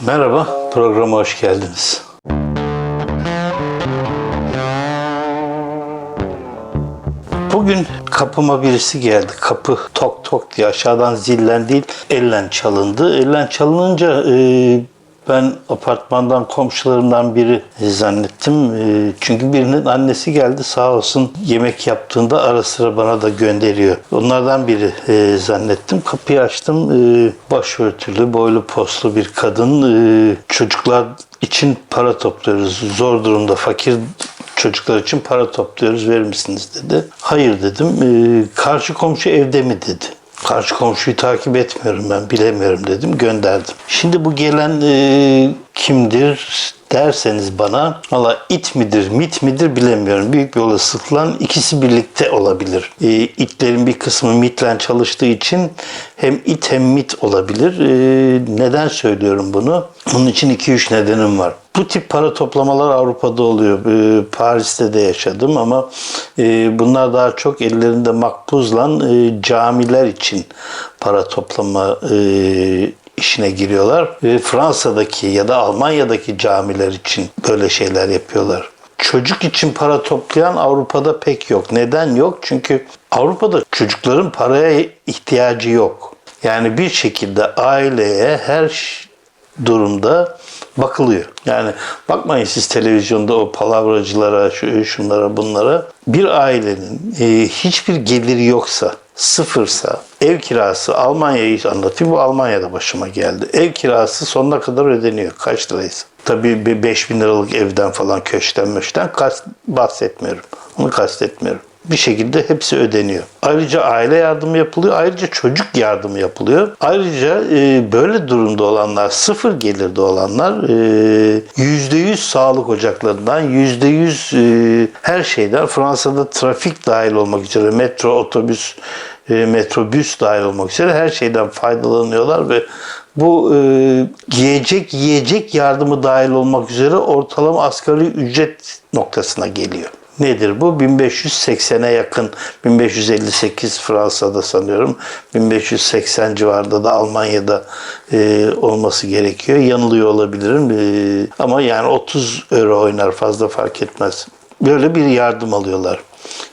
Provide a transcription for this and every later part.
Merhaba, programa hoş geldiniz. Bugün kapıma birisi geldi. Kapı tok tok diye aşağıdan zillen değil, ellen çalındı. Ellen çalınınca e, ben apartmandan komşularımdan biri zannettim. E, çünkü birinin annesi geldi sağ olsun yemek yaptığında ara sıra bana da gönderiyor. Onlardan biri e, zannettim. Kapıyı açtım. E, başörtülü, boylu poslu bir kadın. E, çocuklar için para topluyoruz. Zor durumda, fakir çocuklar için para topluyoruz verir misiniz dedi. Hayır dedim. "Ee, karşı komşu evde mi dedi. Karşı komşuyu takip etmiyorum ben bilemiyorum dedim gönderdim. Şimdi bu gelen e, kimdir derseniz bana valla it midir mit midir bilemiyorum. Büyük bir olasılıkla ikisi birlikte olabilir. E, itlerin bir kısmı mitle çalıştığı için hem it hem mit olabilir. E, neden söylüyorum bunu? Bunun için 2-3 nedenim var. Bu tip para toplamalar Avrupa'da oluyor. Ee, Paris'te de yaşadım ama e, bunlar daha çok ellerinde makbuzla e, camiler için para toplama e, işine giriyorlar. Fransa'daki ya da Almanya'daki camiler için böyle şeyler yapıyorlar. Çocuk için para toplayan Avrupa'da pek yok. Neden yok? Çünkü Avrupa'da çocukların paraya ihtiyacı yok. Yani bir şekilde aileye her durumda bakılıyor. Yani bakmayın siz televizyonda o palavracılara, şu, şunlara, bunlara. Bir ailenin e, hiçbir geliri yoksa, sıfırsa, ev kirası, Almanya'yı anlatayım. Bu Almanya'da başıma geldi. Ev kirası sonuna kadar ödeniyor. Kaç liraysa. Tabii bir 5 bin liralık evden falan köşten möşten bahsetmiyorum. Onu kastetmiyorum bir şekilde hepsi ödeniyor. Ayrıca aile yardımı yapılıyor. Ayrıca çocuk yardımı yapılıyor. Ayrıca e, böyle durumda olanlar, sıfır gelirde olanlar e, yüzde yüz sağlık ocaklarından, yüzde yüz e, her şeyden Fransa'da trafik dahil olmak üzere metro, otobüs, e, metrobüs dahil olmak üzere her şeyden faydalanıyorlar ve bu e, yiyecek yiyecek yardımı dahil olmak üzere ortalama asgari ücret noktasına geliyor. Nedir bu? 1580'e yakın, 1558 Fransa'da sanıyorum, 1580 civarında da Almanya'da e, olması gerekiyor. Yanılıyor olabilirim e, ama yani 30 euro oynar fazla fark etmez. Böyle bir yardım alıyorlar.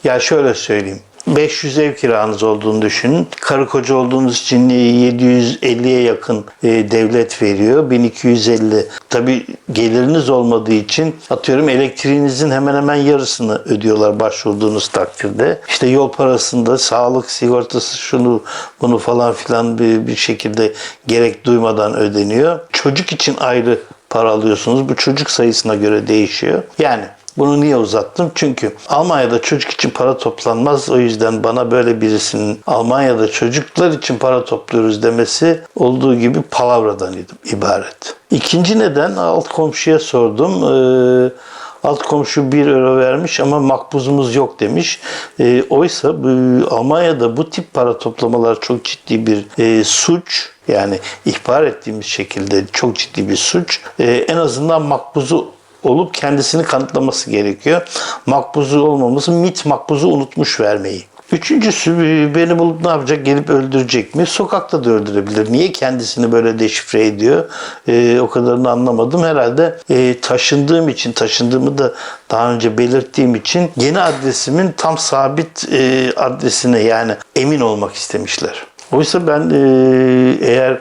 Ya şöyle söyleyeyim. 500 ev kiranız olduğunu düşünün. Karı koca olduğunuz için 750'ye yakın e, devlet veriyor. 1250. Tabi geliriniz olmadığı için atıyorum elektriğinizin hemen hemen yarısını ödüyorlar başvurduğunuz takdirde. İşte yol parasında sağlık sigortası şunu bunu falan filan bir, bir şekilde gerek duymadan ödeniyor. Çocuk için ayrı para alıyorsunuz. Bu çocuk sayısına göre değişiyor. Yani bunu niye uzattım? Çünkü Almanya'da çocuk için para toplanmaz. O yüzden bana böyle birisinin Almanya'da çocuklar için para topluyoruz demesi olduğu gibi palavradan ibaret. İkinci neden alt komşuya sordum. Ee, alt komşu 1 euro vermiş ama makbuzumuz yok demiş. Ee, oysa bu, Almanya'da bu tip para toplamalar çok ciddi bir e, suç. Yani ihbar ettiğimiz şekilde çok ciddi bir suç. Ee, en azından makbuzu olup kendisini kanıtlaması gerekiyor. Makbuzu olmaması MIT makbuzu unutmuş vermeyi. Üçüncüsü beni bulup ne yapacak? Gelip öldürecek mi? Sokakta da öldürebilir. Niye kendisini böyle deşifre ediyor? E, o kadarını anlamadım. Herhalde e, taşındığım için, taşındığımı da daha önce belirttiğim için yeni adresimin tam sabit e, adresine yani emin olmak istemişler. Oysa ben e, eğer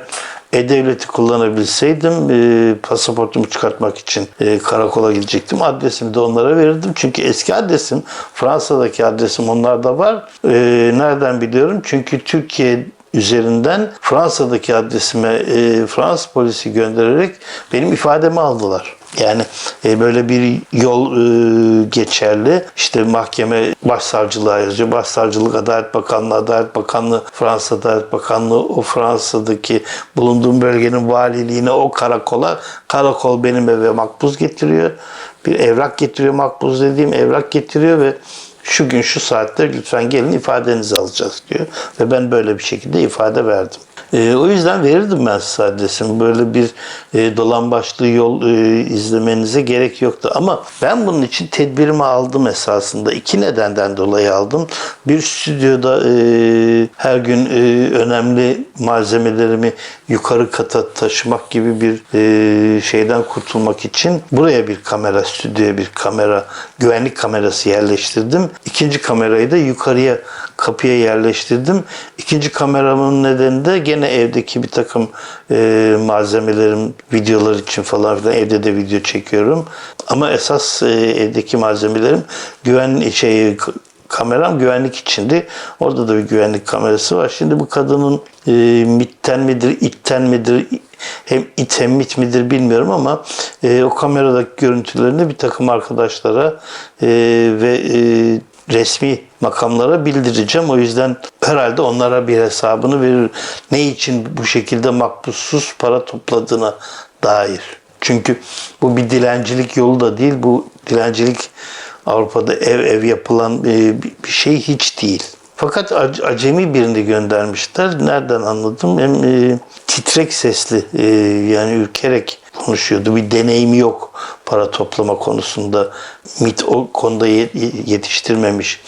e-Devlet'i kullanabilseydim e, pasaportumu çıkartmak için e, karakola gidecektim. Adresimi de onlara verirdim. Çünkü eski adresim, Fransa'daki adresim onlarda var. E, nereden biliyorum? Çünkü Türkiye üzerinden Fransa'daki adresime e, Fransız polisi göndererek benim ifademi aldılar. Yani e, böyle bir yol e, geçerli. İşte mahkeme başsavcılığa yazıyor. Başsavcılık Adalet Bakanlığı, Adalet Bakanlığı, Fransa Adalet Bakanlığı o Fransa'daki bulunduğum bölgenin valiliğine o karakola karakol benim eve makbuz getiriyor. Bir evrak getiriyor makbuz dediğim evrak getiriyor ve şu gün şu saatte lütfen gelin ifadenizi alacağız diyor. Ve ben böyle bir şekilde ifade verdim. E, o yüzden verirdim ben size adresimi. Böyle bir e, dolambaçlı yol e, izlemenize gerek yoktu. Ama ben bunun için tedbirimi aldım esasında. İki nedenden dolayı aldım. Bir stüdyoda e, her gün e, önemli malzemelerimi yukarı kata taşımak gibi bir e, şeyden kurtulmak için buraya bir kamera, stüdyoya bir kamera, güvenlik kamerası yerleştirdim. İkinci kamerayı da yukarıya kapıya yerleştirdim. İkinci kameramın nedeni de gene evdeki bir takım e, malzemelerim, videolar için falan filan evde de video çekiyorum. Ama esas e, evdeki malzemelerim güven şey kameram güvenlik içindi. Orada da bir güvenlik kamerası var. Şimdi bu kadının e, mitten midir, itten midir, hem it hem mit midir bilmiyorum ama e, o kameradaki görüntülerini bir takım arkadaşlara e, ve e, resmi makamlara bildireceğim. O yüzden herhalde onlara bir hesabını verir. Ne için bu şekilde makbussuz para topladığına dair. Çünkü bu bir dilencilik yolu da değil. Bu dilencilik Avrupa'da ev ev yapılan e, bir şey hiç değil. Fakat ac- acemi birini göndermişler. Nereden anladım? Hem e, titrek sesli e, yani ürkerek konuşuyordu. Bir deneyimi yok para toplama konusunda. MIT o konuda ye- yetiştirmemiş.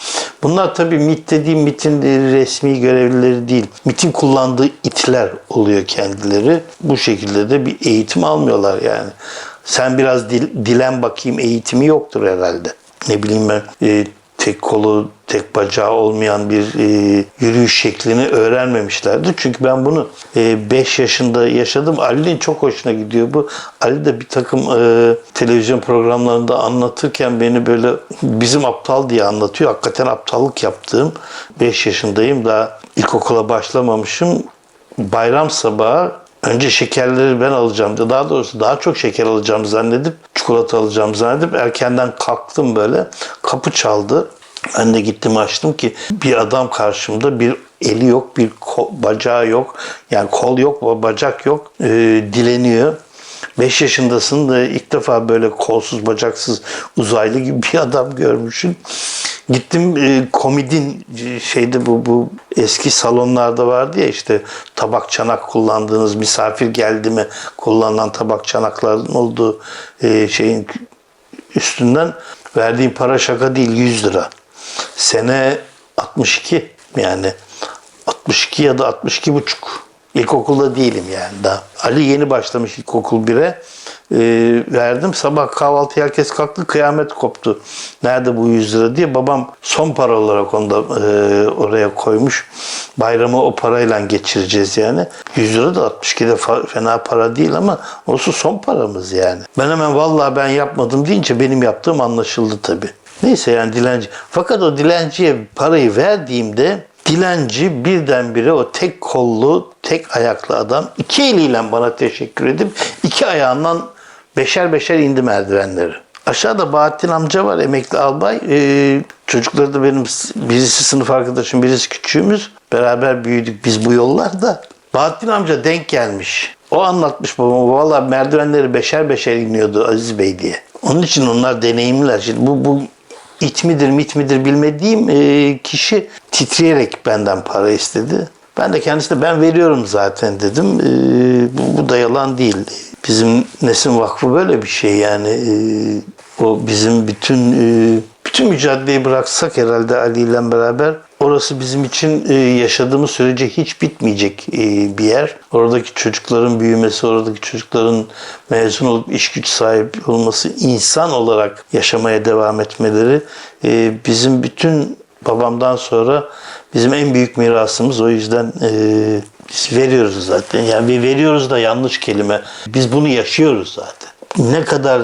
Bunlar tabii MIT dediğim MIT'in resmi görevlileri değil. MIT'in kullandığı itler oluyor kendileri. Bu şekilde de bir eğitim almıyorlar yani. Sen biraz dil, dilen bakayım eğitimi yoktur herhalde. Ne bileyim ben e, tek kolu, tek bacağı olmayan bir e, yürüyüş şeklini öğrenmemişlerdi. Çünkü ben bunu 5 yaşında yaşadım. Ali'nin çok hoşuna gidiyor bu. Ali de bir takım e, televizyon programlarında anlatırken beni böyle bizim aptal diye anlatıyor. Hakikaten aptallık yaptığım 5 yaşındayım. Daha ilkokula başlamamışım. Bayram sabahı Önce şekerleri ben alacağım. Daha doğrusu daha çok şeker alacağım zannedip çikolata alacağım zannedip erkenden kalktım böyle. Kapı çaldı. Ben de gittim açtım ki bir adam karşımda bir eli yok, bir bacağı yok. Yani kol yok, bacak yok. Ee, dileniyor. 5 yaşındasın da ilk defa böyle kolsuz bacaksız uzaylı gibi bir adam görmüşsün. Gittim e, komedin e, şeyde bu bu eski salonlarda vardı ya işte tabak çanak kullandığınız misafir geldi mi kullanılan tabak çanakların olduğu e, şeyin üstünden verdiğim para şaka değil 100 lira. Sene 62 yani 62 ya da 62 buçuk. İlkokulda değilim yani daha. Ali yeni başlamış ilkokul 1'e. Ee, verdim. Sabah kahvaltı herkes kalktı. Kıyamet koptu. Nerede bu 100 lira diye. Babam son para olarak onu da e, oraya koymuş. Bayramı o parayla geçireceğiz yani. 100 lira da 62'de fa- fena para değil ama olsun son paramız yani. Ben hemen vallahi ben yapmadım deyince benim yaptığım anlaşıldı tabii. Neyse yani dilenci. Fakat o dilenciye parayı verdiğimde dilenci birdenbire o tek kollu, tek ayaklı adam iki eliyle bana teşekkür edip iki ayağından beşer beşer indi merdivenleri. Aşağıda Bahattin amca var emekli albay. Ee, çocukları da benim birisi sınıf arkadaşım birisi küçüğümüz. Beraber büyüdük biz bu yollarda. Bahattin amca denk gelmiş. O anlatmış babama. Valla merdivenleri beşer beşer iniyordu Aziz Bey diye. Onun için onlar deneyimliler. Şimdi bu, bu it midir mit midir bilmediğim e, kişi titreyerek benden para istedi. Ben de kendisine ben veriyorum zaten dedim. E, bu, bu da yalan değil. Bizim Nesin Vakfı böyle bir şey yani. E, o bizim bütün e, bütün mücadeleyi bıraksak herhalde Ali ile beraber orası bizim için e, yaşadığımız sürece hiç bitmeyecek bir yer. Oradaki çocukların büyümesi, oradaki çocukların mezun olup iş güç sahibi olması, insan olarak yaşamaya devam etmeleri bizim bütün babamdan sonra bizim en büyük mirasımız. O yüzden biz veriyoruz zaten. Yani veriyoruz da yanlış kelime. Biz bunu yaşıyoruz zaten. Ne kadar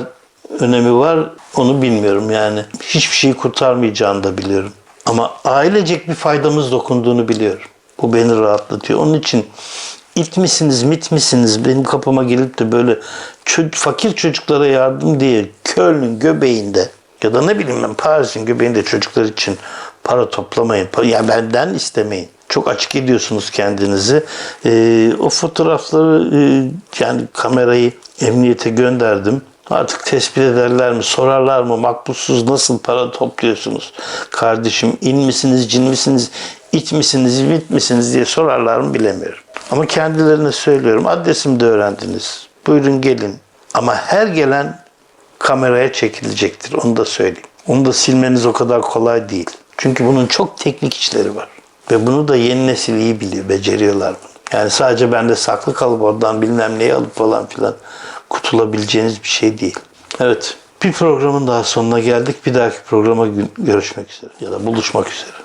önemi var onu bilmiyorum yani. Hiçbir şeyi kurtarmayacağını da biliyorum. Ama ailecek bir faydamız dokunduğunu biliyorum. Bu beni rahatlatıyor. Onun için it misiniz, mit misiniz benim kapıma gelip de böyle fakir çocuklara yardım diye Köln'ün göbeğinde ya da ne bileyim ben Paris'in göbeğinde çocuklar için para toplamayın. Pa- Yani benden istemeyin. Çok açık ediyorsunuz kendinizi. Ee, o fotoğrafları e, yani kamerayı emniyete gönderdim. Artık tespit ederler mi, sorarlar mı, makbulsuz nasıl para topluyorsunuz? Kardeşim in misiniz, cin misiniz, it misiniz, mit misiniz diye sorarlar mı bilemiyorum. Ama kendilerine söylüyorum. Adresimi de öğrendiniz. Buyurun gelin. Ama her gelen kameraya çekilecektir. Onu da söyleyeyim. Onu da silmeniz o kadar kolay değil. Çünkü bunun çok teknik işleri var. Ve bunu da yeni nesil iyi biliyor. Beceriyorlar bunu. Yani sadece bende saklı kalıp oradan bilmem neyi alıp falan filan kutulabileceğiniz bir şey değil. Evet. Bir programın daha sonuna geldik. Bir dahaki programa gö- görüşmek üzere. Ya da buluşmak üzere.